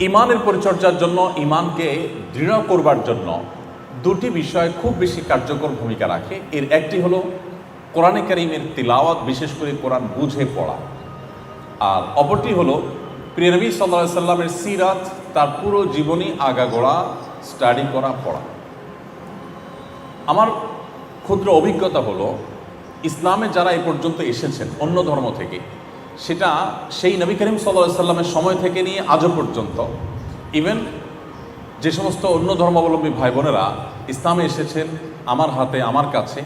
ইমানের পরিচর্যার জন্য, ইমানকে দৃঢ় করবার জন্য দুটি বিষয় খুব বেশি কার্যকর ভূমিকা রাখে। এর একটি হলো কোরআনে কারিমের তিলাওয়াত, বিশেষ করে কোরআন বুঝে পড়া। আর অপরটি হলো প্রিয়নবী সাল্লা সাল্লামের সিরাত, তার পুরো জীবনী আগাগোড়া স্টাডি করা, পড়া। আমার ক্ষুদ্র অভিজ্ঞতা হলো, ইসলামে যারা এ পর্যন্ত এসেছেন অন্য ধর্ম থেকে সেটা সেই নবী করিম সাল্লা সাল্লামের সময় থেকে নিয়ে আজও পর্যন্ত। ইভেন যে সমস্ত অন্য ধর্মাবলম্বী ভাই বোনেরা ইসলামে এসেছেন আমার হাতে, আমার কাছে,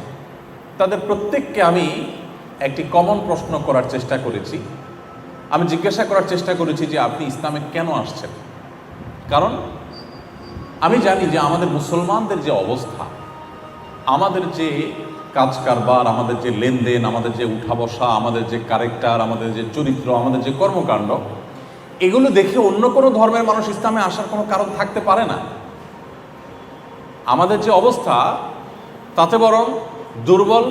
তাদের প্রত্যেককে আমি একটি কমন প্রশ্ন করার চেষ্টা করেছি। আমি জিজ্ঞাসা করার চেষ্টা করেছি যে আপনি ইসলামে কেন আসছেন? কারণ আমি জানি যে আমাদের মুসলমানদের যে অবস্থা, আমাদের যে কাজ কারবার আমাদের যে লেনদেন, আমাদের যে উঠা বসা আমাদের যে ক্যারেক্টার আমাদের যে চরিত্র, আমাদের যে কর্মকাণ্ড, এগুলো দেখে অন্য কোনো ধর্মের মানুষ ইসলামে আসার কোনো কারণ থাকতে পারে না। আমাদের যে অবস্থা, তাতে বরং দুর্বল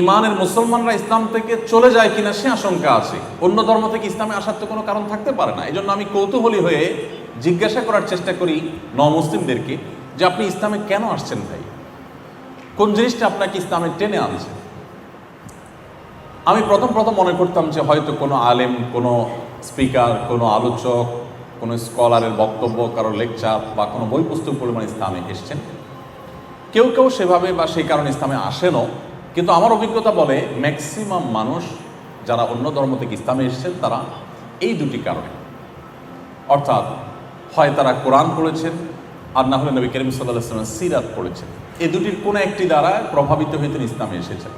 ইমানের মুসলমানরা ইসলাম থেকে চলে যায় কিনা সে আশঙ্কা আছে। অন্য ধর্ম থেকে ইসলামে আসার তো কোনো কারণ থাকতে পারে না। এই জন্য আমি কৌতূহলী হয়ে জিজ্ঞাসা করার চেষ্টা করি ন মুসলিমদেরকে যে আপনি ইসলামে কেন আসছেন ভাই? কোন জিনিসটা আপনাকে ইসলামে টেনে আনছে? আমি প্রথম প্রথম মনে করতাম যে হয়তো কোনো আলেম, কোনো স্পিকার, কোনো আলোচক, কোনো স্কলারের বক্তব্য, কারও লেকচার বা কোনো বই পুস্তক পরিমাণ ইসলামে এসছেন। কেউ কেউ সেভাবে বা সেই কারণে ইসলামে আসেনও, কিন্তু আমার অভিজ্ঞতা বলে ম্যাক্সিমাম মানুষ যারা অন্য ধর্ম থেকে ইসলামে এসেছেন, তারা এই দুটি কারণে। অর্থাৎ হয় তারা কোরআন পড়েছেন, আর না হলে নবী করিম সাল্লাহ সিরাত পড়েছেন। এই দুটির কোনো একটি দ্বারা প্রভাবিত হয়ে তিনি ইসলামে এসেছেন।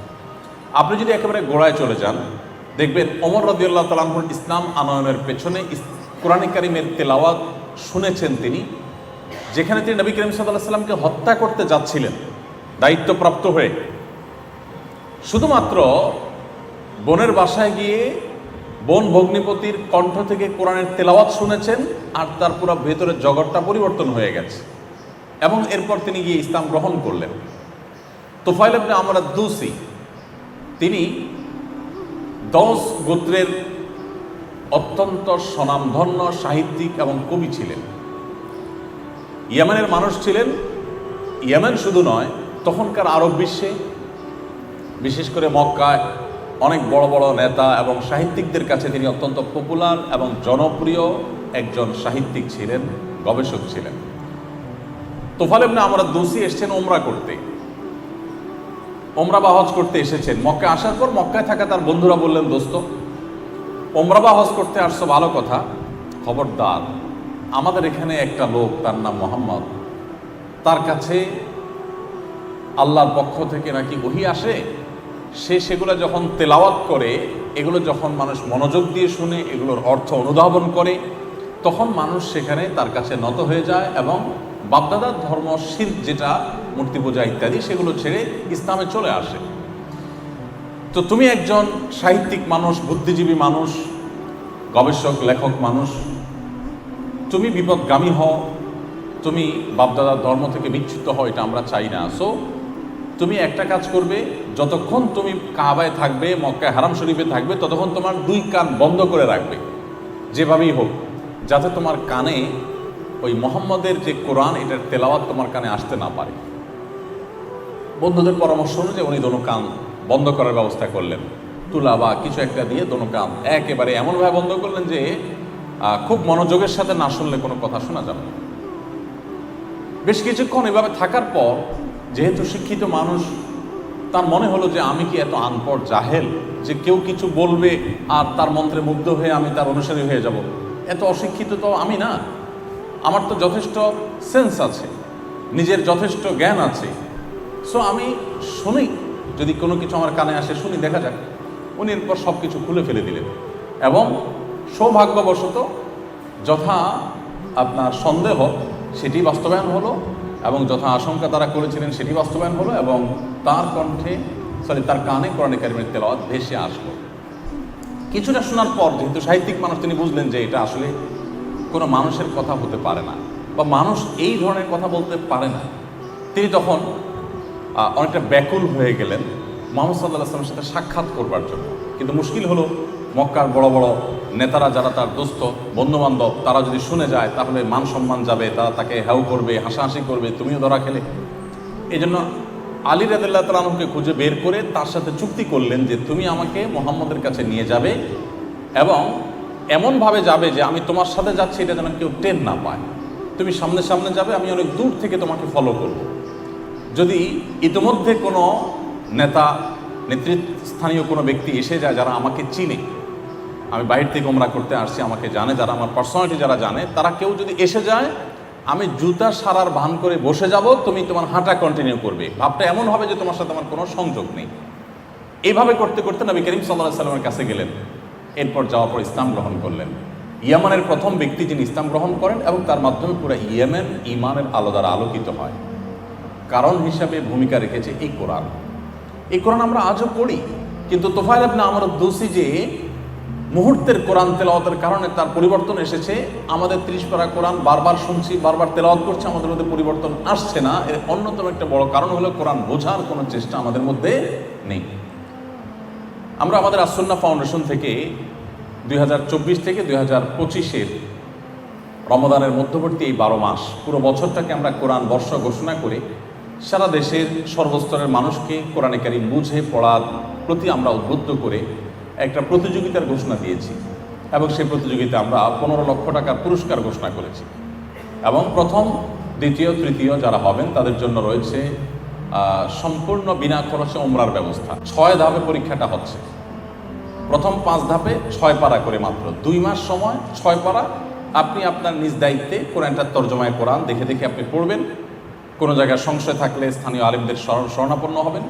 আপনি যদি একেবারে গোড়ায় চলে যান, দেখবেন অমর রদিউল্লাহ তালাহুর ইসলাম আনয়নের পেছনে কোরআনে কারিমের তেলাওয়াত শুনেছেন তিনি, যেখানে তিনি নবী করিম সাল্লাহ সাল্লামকে হত্যা করতে যাচ্ছিলেন, দায়িত্বপ্রাপ্ত হয়ে। শুধুমাত্র বোনের বাসায় গিয়ে বোন ভগ্নিপতির কণ্ঠ থেকে কোরআনের তেলাওয়াত শুনেছেন আর তার পুরো ভেতরের জগৎটা পরিবর্তন হয়ে গেছে। এবং এরপর তিনি গিয়ে ইসলাম গ্রহণ করলেন। তোফাইল আপনি আমরা দুসি, তিনি দশ গোত্রের অত্যন্ত স্বনামধন্য, সাহিত্যিক এবং কবি ছিলেন। ইয়েমেনের মানুষ ছিলেন। ইয়েমেন শুধু নয়, তখনকার আরব বিশ্বে, বিশেষ করে মক্কায় অনেক বড় বড় নেতা এবং সাহিত্যিকদের কাছে তিনি অত্যন্ত পপুলার এবং জনপ্রিয় একজন সাহিত্যিক ছিলেন, গবেষক ছিলেন। তোফাল এমনি আমরা দোষী এসছেন ওমরা করতে। ওমরা বা হজ করতে এসেছেন। মক্কায় আসার পর মক্কায় থাকা তার বন্ধুরা বললেন, দোস্ত, ওমরা বা হজ করতে আসছো ভালো কথা। খবরদার, আমাদের এখানে একটা লোক, তার নাম মোহাম্মদ। তার কাছে আল্লাহর পক্ষ থেকে নাকি ওহি আসে? সে সেগুলো যখন তেলাওয়াত করে, এগুলো যখন মানুষ মনোযোগ দিয়ে শুনে, এগুলোর অর্থ অনুধাবন করে, তখন মানুষ সেখানে তার কাছে নত হয়ে যায় এবং বাপদাদার ধর্ম, শির যেটা, মূর্তি পূজা ইত্যাদি, সেগুলো ছেড়ে ইসলামে চলে আসে। তো তুমি একজন সাহিত্যিক মানুষ, বুদ্ধিজীবী মানুষ, গবেষক, লেখক মানুষ, তুমি বিপদগামী হও, তুমি বাপদাদার ধর্ম থেকে বিচ্যুত হও, এটা আমরা চাই না। সো তুমি একটা কাজ করবে, যতক্ষণ তুমি কাবায় থাকবে, মক্কায় হারাম শরীফে থাকবে, ততক্ষণ তোমার দুই কান বন্ধ করে রাখবে, যেভাবেই হোক, যাতে তোমার কানে ওই মোহাম্মদের যে কোরআন, এটার তেলাওয়াত তোমার কানে আসতে না পারে। বন্ধুদের পরামর্শ অনুযায়ী উনি দোনো কান বন্ধ করার ব্যবস্থা করলেন। তুলা বা কিছু একটা দিয়ে দোনো কান একেবারে এমনভাবে বন্ধ করলেন যে খুব মনোযোগের সাথে না শুনলে কোনো কথা শোনা যাবে না। বেশ কিছুক্ষণ এভাবে থাকার পর, যেহেতু শিক্ষিত মানুষ, তার মনে হলো যে আমি কি এত আনপড় জাহেল যে কেউ কিছু বলবে আর তার মন্ত্রে মুগ্ধ হয়ে আমি তার অনুসারী হয়ে যাব। এত অশিক্ষিত তো আমি না। আমার তো যথেষ্ট সেন্স আছে, নিজের যথেষ্ট জ্ঞান আছে। সো আমি শুনি, যদি কোনো কিছু আমার কানে আসে, শুনি, দেখা যাক। উনি এরপর সব কিছু খুলে ফেলে দিলেন। এবং সৌভাগ্যবশত যথা আপনার সন্দেহ, সেটি বাস্তবায়ন হলো এবং যথা আশঙ্কা তারা করেছিলেন, সেটি বাস্তবায়ন হলো এবং তার কণ্ঠে সরি তার কানে কোরআনে কারিমের তেলাওয়াত ভেসে আসলো। কিছুটা শোনার পর, যেহেতু সাহিত্যিক মানুষ, তিনি বুঝলেন যে এটা আসলে কোনো মানুষের কথা হতে পারে না বা মানুষ এই ধরনের কথা বলতে পারে না। তিনি তখন অনেকটা ব্যাকুল হয়ে গেলেন মোহাম্মদ সাল্লাহ আসলামের সাথে সাক্ষাৎ করবার জন্য। কিন্তু মুশকিল হলো, মক্কার বড় বড় নেতারা যারা তার দোস্ত, বন্ধুবান্ধব, তারা যদি শুনে যায়, তাহলে মান সম্মান যাবে, তারা তাকে হ্যাও করবে, হাসাহাসি করবে, তুমিও ধরা খেলে। এই জন্য আলী রাদিল্লাহ তালাহকে খুঁজে বের করে তার সাথে চুক্তি করলেন যে, তুমি আমাকে মোহাম্মদের কাছে নিয়ে যাবে এবং এমনভাবে যাবে যে আমি তোমার সাথে যাচ্ছি, এটা যেন কেউ টেন না পায়। তুমি সামনে সামনে যাবে, আমি অনেক দূর থেকে তোমাকে ফলো করব। যদি ইতিমধ্যে কোনো নেতা, নেতৃস্থানীয় কোনো ব্যক্তি এসে যায় যারা আমাকে চিনে, আমি বাইরে থেকে ওমরা করতে আসছি, আমাকে জানে, যারা আমার পার্সোনালিটি যারা জানে, তারা কেউ যদি এসে যায়, আমি জুতা সারার ভান করে বসে যাব, তুমি তোমার হাঁটা কন্টিনিউ করবে। ভাবটা এমন হবে যে তোমার সাথে আমার কোনো সংযোগ নেই। এইভাবে করতে করতে নবী করিম সাল্লাহ সাল্লামের কাছে গেলেন। এরপর যাওয়ার পর ইসলাম গ্রহণ করলেন। ইয়ামানের প্রথম ব্যক্তি যিনি ইসলাম গ্রহণ করেন এবং তার মাধ্যমে পুরো ইয়েমেন ইমানের আলো দ্বারা আলোকিত হয়। কারণ হিসাবে ভূমিকা রেখেছে এই কোরআন। এই কোরআন আমরা আজও পড়ি, কিন্তু তোফাইল আপনি আমার দোষী যে মুহূর্তের কোরআন তেলাওয়াতের কারণে তার পরিবর্তন এসেছে, আমাদের ত্রিশ পারা কোরআন বারবার শুনছি, বারবার তেলাওয়াত করছি, আমাদের মধ্যে পরিবর্তন আসছে না। এর অন্যতম একটা বড় কারণ হলো কোরআন বোঝার কোনো চেষ্টা আমাদের মধ্যে নেই। আমরা আমাদের আসন্না ফাউন্ডেশন থেকে দুই হাজার চব্বিশ থেকে দুই হাজার পঁচিশের রমদানের মধ্যবর্তী এই বারো মাস, পুরো বছরটাকে আমরা কোরআন বর্ষ ঘোষণা করে সারা দেশের সর্বস্তরের মানুষকে কোরআনে বুঝে, পড়ার প্রতি আমরা উদ্বুদ্ধ করে একটা প্রতিযোগিতার ঘোষণা দিয়েছি এবং সেই প্রতিযোগিতা আমরা পনেরো লক্ষ টাকার পুরস্কার ঘোষণা করেছি। এবং প্রথম, দ্বিতীয়, তৃতীয় যারা হবেন তাদের জন্য রয়েছে সম্পূর্ণ বিনা খরচে ওমরার ব্যবস্থা। ছয় ধাপে পরীক্ষাটা হচ্ছে। প্রথম পাঁচ ধাপে ছয় পারা করে মাত্র। দুই মাস সময়, ছয় পারা আপনি আপনার নিজ দায়িত্বে কোরআনটার তর্জমায় কোরআন দেখে দেখে আপনি পড়বেন। কোনো জায়গায় সংশয় থাকলে স্থানীয় আলিমদের শরণাপন্ন হবেন।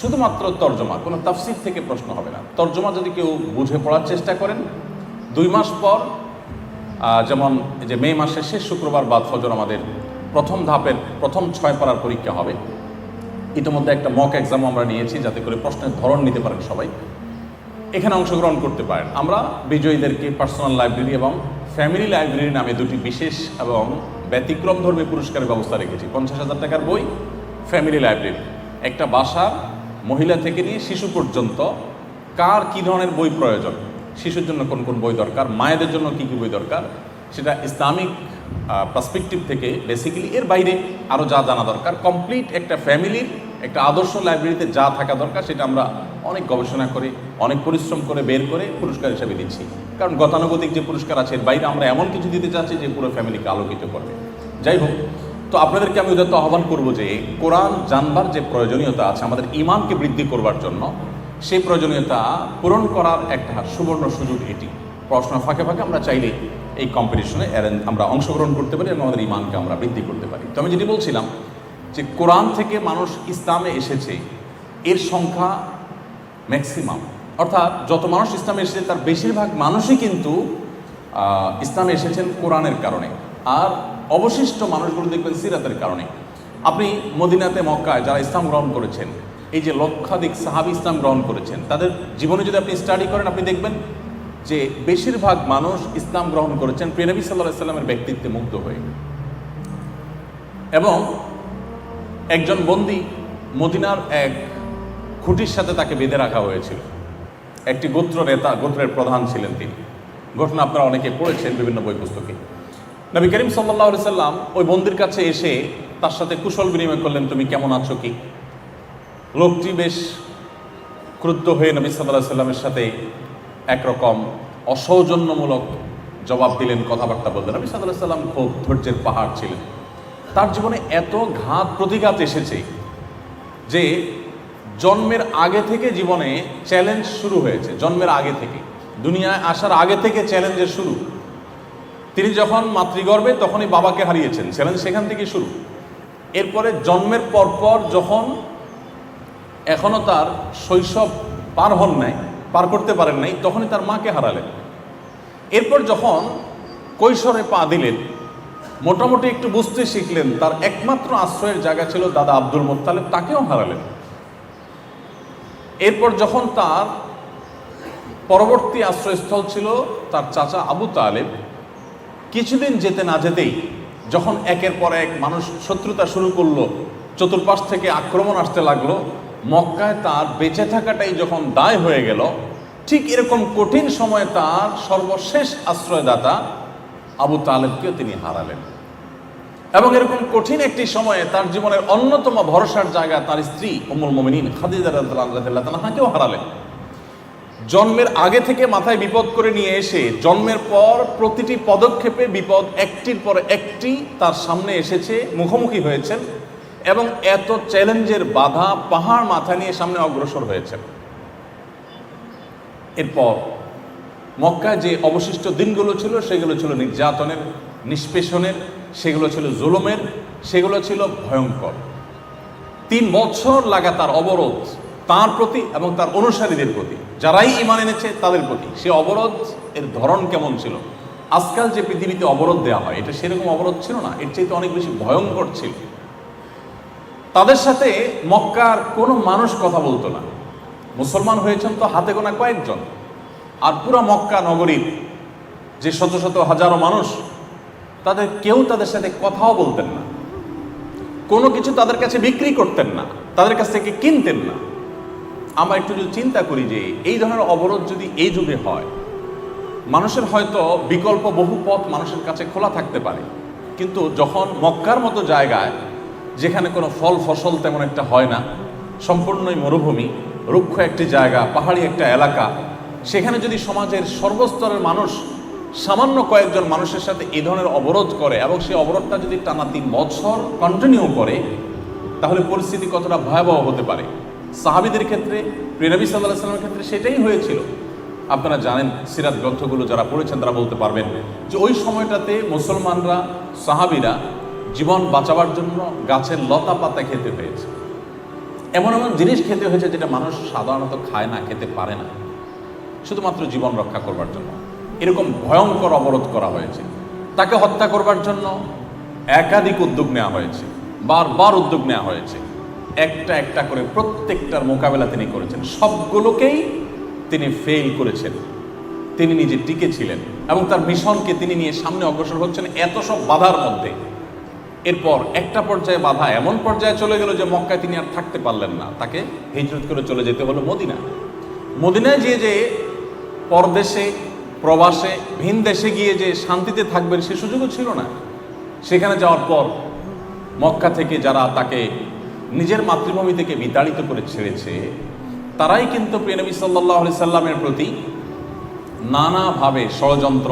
শুধুমাত্র তর্জমা, কোনো তাফসির থেকে প্রশ্ন হবে না। তর্জমা যদি কেউ বুঝে পড়ার চেষ্টা করেন, দুই মাস পর যেমন যে মে মাসের শেষ শুক্রবার বাদ ফজর আমাদের প্রথম ধাপের প্রথম ছয় পারার পরীক্ষা হবে। ইতিমধ্যে একটা মক এক্সাম আমরা নিয়েছি যাতে করে প্রশ্নের ধরন নিতে পারেন সবাই। এখানে অংশগ্রহণ করতে পারেন। আমরা বিজয়ীদেরকে পার্সোনাল লাইব্রেরি এবং ফ্যামিলি লাইব্রেরি নামে দুটি বিশেষ এবং ব্যতিক্রম ধর্মী পুরস্কারের ব্যবস্থা রেখেছি। পঞ্চাশ হাজার টাকার বই ফ্যামিলি লাইব্রেরি একটা বাসার মহিলা থেকে নিয়ে শিশু পর্যন্ত কার কী ধরনের বই প্রয়োজন? শিশুর জন্য কোন কোন বই দরকার? মায়েদের জন্য কী কী বই দরকার? সেটা ইসলামিক পার্সপেক্টিভ থেকে বেসিক্যালি এর বাইরে আরও যা জানা দরকার। কমপ্লিট একটা ফ্যামিলির একটা আদর্শ লাইব্রেরিতে যা থাকা দরকার, সেটা আমরা অনেক গবেষণা করে, অনেক পরিশ্রম করে বের করে পুরস্কার হিসেবে দিচ্ছি। কারণ গতানুগতিক যে পুরস্কার আছে, এর বাইরে আমরা এমন কিছু দিতে চাচ্ছি যে পুরো ফ্যামিলিকে আলোকিত করবে। যাই হোক, তো আপনাদেরকে আমি উদাত্ত আহ্বান করব যে কোরআন জানবার যে প্রয়োজনীয়তা আছে, আমাদের ইমানকে বৃদ্ধি করবার জন্য, সেই প্রয়োজনীয়তা পূরণ করার একটা সুবর্ণ সুযোগ এটি। পড়াশোনার ফাঁকে ফাঁকে আমরা চাইলে এই কম্পিটিশনে আমরা অংশগ্রহণ করতে পারি এবং আমাদের ইমানকে আমরা বৃদ্ধি করতে পারি। তো আমি যেটি বলছিলাম যে কোরআন থেকে মানুষ ইসলামে এসেছে, এর সংখ্যা ম্যাক্সিমাম অর্থাৎ যত মানুষ ইসলামে এসেছে, তার বেশিরভাগ মানুষই কিন্তু ইসলামে এসেছেন কোরআনের কারণে। আর অবশিষ্ট মানুষগুলো দেখবেন সিরাতের কারণে। আপনি মদিনাতে, মক্কায় যারা ইসলাম গ্রহণ করেছেন, এই যে লক্ষাধিক সাহাবি ইসলাম গ্রহণ করেছেন, তাদের জীবনে যদি আপনি স্টাডি করেন, আপনি দেখবেন যে বেশিরভাগ মানুষ ইসলাম গ্রহণ করেছেন প্রিয়নবী সাল্লাহ সাল্লামের ব্যক্তিত্বে মুগ্ধ হয়ে। এবং একজন বন্দি মদিনার এক খুঁটির সাথে তাকে বেঁধে রাখা হয়েছিল। একটি গোত্র নেতা, গোত্রের প্রধান ছিলেন তিনি। ঘটনা আপনারা অনেকে পড়েছেন বিভিন্ন বই পুস্তকে নবী করিম সাল্লাহ সাল্লাম ওই বন্দির কাছে এসে তার সাথে কুশল বিনিময় করলেন, তুমি কেমন আছো কি? লোকটি বেশ ক্রুদ্ধ হয়ে নবী সাল্লাহ সাল্লামের সাথে একরকম অসৌজন্যমূলক জবাব দিলেন কথাবার্তা বললেন নবী সাল্লাহ সাল্লাম খুব ধৈর্যের পাহাড় ছিলেন। তার জীবনে এত ঘাত প্রতিঘাত এসেছে যে জন্মের আগে থেকে জীবনে চ্যালেঞ্জ শুরু হয়েছে, জন্মের আগে থেকে। দুনিয়ায় আসার আগে থেকে চ্যালেঞ্জের শুরু। তিনি যখন মাতৃগর্ভে তখনই বাবাকে হারিয়েছেন চ্যালেঞ্জ সেখান থেকে শুরু। এরপরে জন্মের পরপর যখন এখনও তার শৈশব পার হন নাই পার করতে পারেন নাই, তখনই তার মাকে হারালেন। এরপর যখন কৈশোরে পা দিলেন, মোটামুটি একটু বুঝতে শিখলেন, তার একমাত্র আশ্রয়ের জায়গা ছিল দাদা আব্দুল মোত্তালেব, তাকেও হারালেন। এরপর যখন তার পরবর্তী আশ্রয়স্থল ছিল তার চাচা আবু তালেব, কিছুদিন যেতে না যেতেই যখন একের পর এক মানুষ শত্রুতা শুরু করল, চতুর্পাশ থেকে আক্রমণ আসতে লাগল মক্কায় তার বেঁচে থাকাটাই যখন দায় হয়ে গেল, ঠিক এরকম কঠিন সময়ে তার সর্বশেষ আশ্রয়দাতা আবু তালেবকেও তিনি হারালেন। এবং এরকম কঠিন একটি সময়ে তার জীবনের অন্যতম ভরসার জায়গা তার স্ত্রী উমুল মোমিনিন খাদিজা হারালেন। জন্মের আগে থেকে মাথায় বিপদ করে নিয়ে এসে জন্মের পর প্রতিটি পদক্ষেপে বিপদ একটির পর একটি তার সামনে এসেছে, মুখোমুখি হয়েছেন। এবং এত চ্যালেঞ্জের বাধা পাহাড় মাথা নিয়ে সামনে অগ্রসর হয়েছেন এরপর মক্কায় যে অবশিষ্ট দিনগুলো ছিল, সেগুলো ছিল নির্যাতনের, নিষ্পেষণের, সেগুলো ছিল জুলুমের, সেগুলো ছিল ভয়ঙ্কর। তিন বছর লাগাতার অবরোধ তার প্রতি এবং তার অনুসারীদের প্রতি, যারাই ইমান এনেছে তাদের প্রতি, সে অবরোধ এর ধরন কেমন ছিল? আজকাল যে পৃথিবীতে অবরোধ দেওয়া হয়, এটা সেরকম অবরোধ ছিল না, এর চাইতে অনেক বেশি ভয়ঙ্কর ছিল। তাদের সাথে মক্কার কোনো মানুষ কথা বলতো না। মুসলমান হয়েছেন তো হাতে গোনা কয়েকজন। আর পুরা মক্কা নগরীর যে শত শত হাজারো মানুষ, তাদের কেউ তাদের সাথে কথাও বলতেন না। কোনো কিছু তাদের কাছে বিক্রি করতেন না, তাদের কাছ থেকে কিনতেন না। আমরা একটু যদি চিন্তা করি যে এই ধরনের অবরোধ যদি এই যুগে হয়, মানুষের হয়তো বিকল্প বহু পথ মানুষের কাছে খোলা থাকতে পারে। কিন্তু যখন মক্কার মতো জায়গায় যেখানে কোনো ফল ফসল তেমন একটা হয় না। সম্পূর্ণই মরুভূমি, রুক্ষ একটি জায়গা, পাহাড়ি একটা এলাকা। সেখানে যদি সমাজের সর্বস্তরের মানুষ, সামান্য কয়েকজন মানুষের সাথে এই ধরনের অবরোধ করে এবং সেই অবরোধটা যদি টানা তিন বছর কন্টিনিউ করে, তাহলে পরিস্থিতি কতটা ভয়াবহ হতে পারে? সাহাবিদের ক্ষেত্রে প্রিনবী সাল্লাহ সাল্লামের ক্ষেত্রে সেটাই হয়েছিল। আপনারা জানেন, সিরাত গ্রন্থগুলো যারা পড়েছেন তারা বলতে পারবেন যে ওই সময়টাতে মুসলমানরা, সাহাবিরা জীবন বাঁচাবার জন্য গাছের লতা পাতা খেতে হয়েছে। এমন এমন জিনিস খেতে হয়েছে যেটা মানুষ সাধারণত খায় না, খেতে পারে না। শুধুমাত্র জীবন রক্ষা করবার জন্য। এরকম ভয়ঙ্কর অবরোধ করা হয়েছে। তাকে হত্যা করবার জন্য একাধিক উদ্যোগ নেওয়া হয়েছে। বারবার উদ্যোগ নেওয়া হয়েছে। একটা একটা করে প্রত্যেকটার মোকাবেলা তিনি করেছেন। সবগুলোকেই তিনি ফেল করেছেন। তিনি নিজে টিকে ছিলেন এবং তার মিশনকে তিনি নিয়ে সামনে অগ্রসর হচ্ছেন এত সব বাধার মধ্যে। এরপর একটা পর্যায়ে বাধা, এমন পর্যায়ে চলে গেল যে মক্কায় তিনি আর থাকতে পারলেন না। তাকে হিজরত করে চলে যেতে হলো মদিনা মদিনায় গিয়ে যে পরদেশে, প্রবাসে, ভিন দেশে গিয়ে যে শান্তিতে থাকবেন সে সুযোগও ছিল না। সেখানে যাওয়ার পর মক্কা থেকে যারা তাকে নিজের মাতৃভূমি থেকে বিতাড়িত করে ছেড়েছে, তারাই কিন্তু প্রিয়নবী সাল্লাহ সাল্লামের প্রতি নানাভাবে ষড়যন্ত্র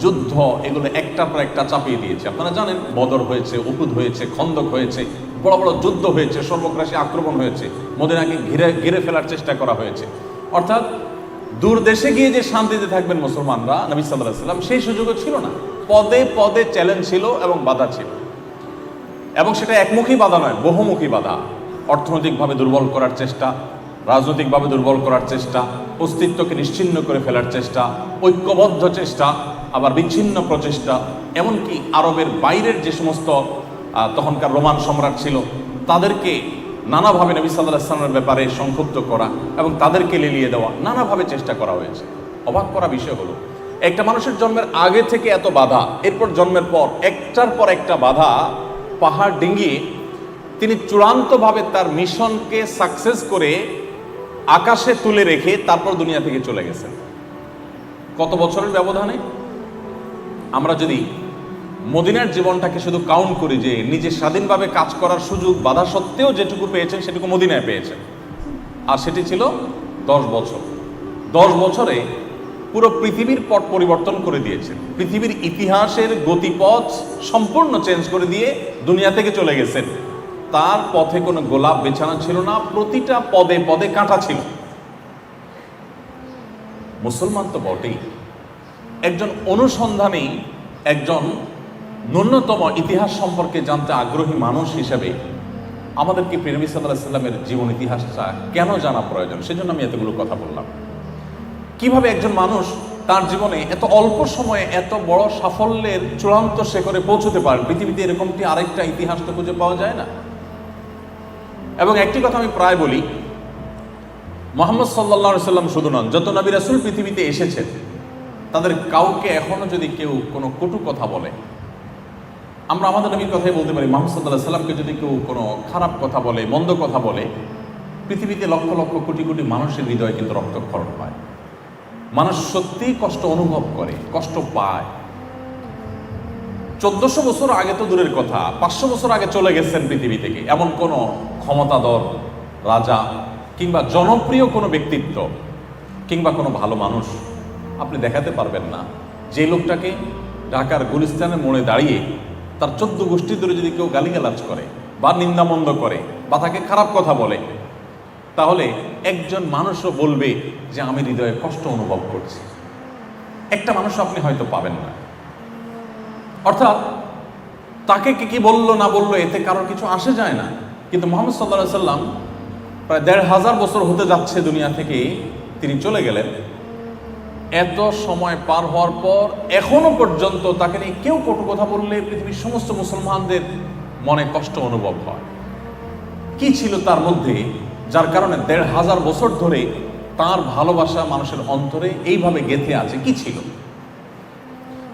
যুদ্ধ, এগুলো একটার পর একটা চাপিয়ে দিয়েছে। আপনারা জানেন, বদর হয়েছে উকুদ হয়েছে, খন্দক হয়েছে, বড় বড় যুদ্ধ হয়েছে, সর্বগ্রাসী আক্রমণ হয়েছে, মদিনাকে ঘিরে ঘিরে ফেলার চেষ্টা করা হয়েছে। অর্থাৎ, দূর দেশে গিয়ে যে শান্তিতে থাকবেন মুসলমানরা, নবী সাল্লাহ সাল্লাম, সেই সুযোগও ছিল না। পদে পদে চ্যালেঞ্জ ছিল এবং বাধা ছিল। এবং সেটা একমুখী বাধা নয়, বহুমুখী বাধা। অর্থনৈতিকভাবে দুর্বল করার চেষ্টা, রাজনৈতিকভাবে দুর্বল করার চেষ্টা, অস্তিত্বকে নিশ্চিন্ন করে ফেলার চেষ্টা, ঐক্যবদ্ধ চেষ্টা আবার বিচ্ছিন্ন প্রচেষ্টা, এমনকি আরবের বাইরের যে সমস্ত তখনকার রোমান সম্রাট ছিল, তাদেরকে নানাভাবে নবী সাল্লাহ ইসলামের ব্যাপারে সংক্ষুব্ধ করা এবং তাদেরকে লেলিয়ে দেওয়া নানাভাবে চেষ্টা করা হয়েছে। অবাক করা বিষয় হলো, একটা মানুষের জন্মের আগে থেকে এত বাধা, এরপর জন্মের পর, একটার পর একটা বাধা, পাহাড় ডিঙ্গিয়ে তিনি চূড়ান্তভাবে তার মিশনকে সাকসেস করে আকাশে তুলে রেখে তারপর দুনিয়া থেকে চলে গেছেন। কত বছরের ব্যবধানে? আমরা যদি মদিনার জীবনটাকে শুধু কাউন্ট করি যে নিজে স্বাধীনভাবে কাজ করার সুযোগ বাধা সত্ত্বেও যেটুকু পেয়েছেন, সেটুকু মদিনায় পেয়েছেন। আর সেটি ছিল দশ বছর। দশ বছরে পুরো পৃথিবীর পট পরিবর্তন করে দিয়েছেন। পৃথিবীর ইতিহাসের গতিপথ সম্পূর্ণ চেঞ্জ করে দিয়ে দুনিয়া থেকে চলে গেছেন। তার পথে কোনো গোলাপ বেছানো ছিল না, প্রতিটা পদে পদে কাঁটা ছিল। মুসলমান তো বটেই। একজন অনুসন্ধানী, একজন ন্যূনতম ইতিহাস সম্পর্কে জানতে আগ্রহী মানুষ হিসেবে আমাদেরকে প্রেমী সাল্লাহ সাল্লামের জীবন ইতিহাসটা কেন জানা প্রয়োজন? সেজন্য আমি এতগুলো কথা বললাম। কীভাবে একজন মানুষ তার জীবনে এত অল্প সময়ে এত বড় সাফল্যের চূড়ান্ত শেখরে পৌঁছতে পারে পৃথিবীতে এরকমটি আরেকটা ইতিহাস তো খুঁজে পাওয়া যায় না। এবং একটি কথা আমি প্রায় বলি, মোহাম্মদ সাল্লা সাল্লাম শুধু নন, যত নবী রাসুল পৃথিবীতে এসেছেন তাদের কাউকে এখনও যদি কেউ কোনো কটু কথা বলে, আমরা আমাদের নবীর কথাই বলতে পারি, মোহাম্মদ সাল্লামকে যদি কেউ কোনো খারাপ কথা বলে, মন্দ কথা বলে, পৃথিবীতে লক্ষ লক্ষ কোটি কোটি মানুষের হৃদয়ে কিন্তু রক্তক্ষরণ হয়। মানুষ সত্যিই কষ্ট অনুভব করে, কষ্ট পায়। চোদ্দশো বছর আগে তো দূরের কথা, পাঁচশো বছর আগে চলে গেছেন পৃথিবী থেকে এমন কোনো ক্ষমতাধর রাজা কিংবা জনপ্রিয় কোনো ব্যক্তিত্ব কিংবা কোনো ভালো মানুষ দেখাতে পারবেন না। যে লোকটাকে ঢাকার গুলিস্তানের মোড়ে দাঁড়িয়ে তার চোদ্দ গোষ্ঠী ধরে যদি কেউ গালিগালাজ করে বা নিন্দামন্দ করে বা তাকে খারাপ কথা বলে, তাহলে একজন মানুষও বলবে যে আমি হৃদয়ে কষ্ট অনুভব করছি। একটা মানুষ আপনি হয়তো পাবেন না। অর্থাৎ তাকে কে কি বলল না বলল এতে কারোর কিছু আসে যায় না। কিন্তু মোহাম্মদ সাল্লাহ সাল্লাম প্রায় দেড় হাজার বছর হতে যাচ্ছে দুনিয়া থেকে তিনি চলে গেলেন। এত সময় পার হওয়ার পর এখনও পর্যন্ত তাকে নিয়ে কেউ কটু কথা বললে পৃথিবীর সমস্ত মুসলমানদের মনে কষ্ট অনুভব হয়। কি ছিল তার মধ্যে যার কারণে দেড় হাজার বছর ধরে তার ভালোবাসা মানুষের অন্তরে এইভাবে গেঁথে আছে? কি ছিল?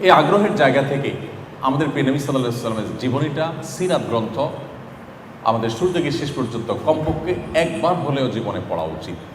এই আগ্রহের জায়গা থেকে আমাদের প্রেনবী সাল্লাহ সাল্লামের জীবনীটা, সিরাত গ্রন্থ আমাদের শুরু থেকে শেষ পর্যন্ত কমপক্ষে একবার হলেও জীবনে পড়া উচিত।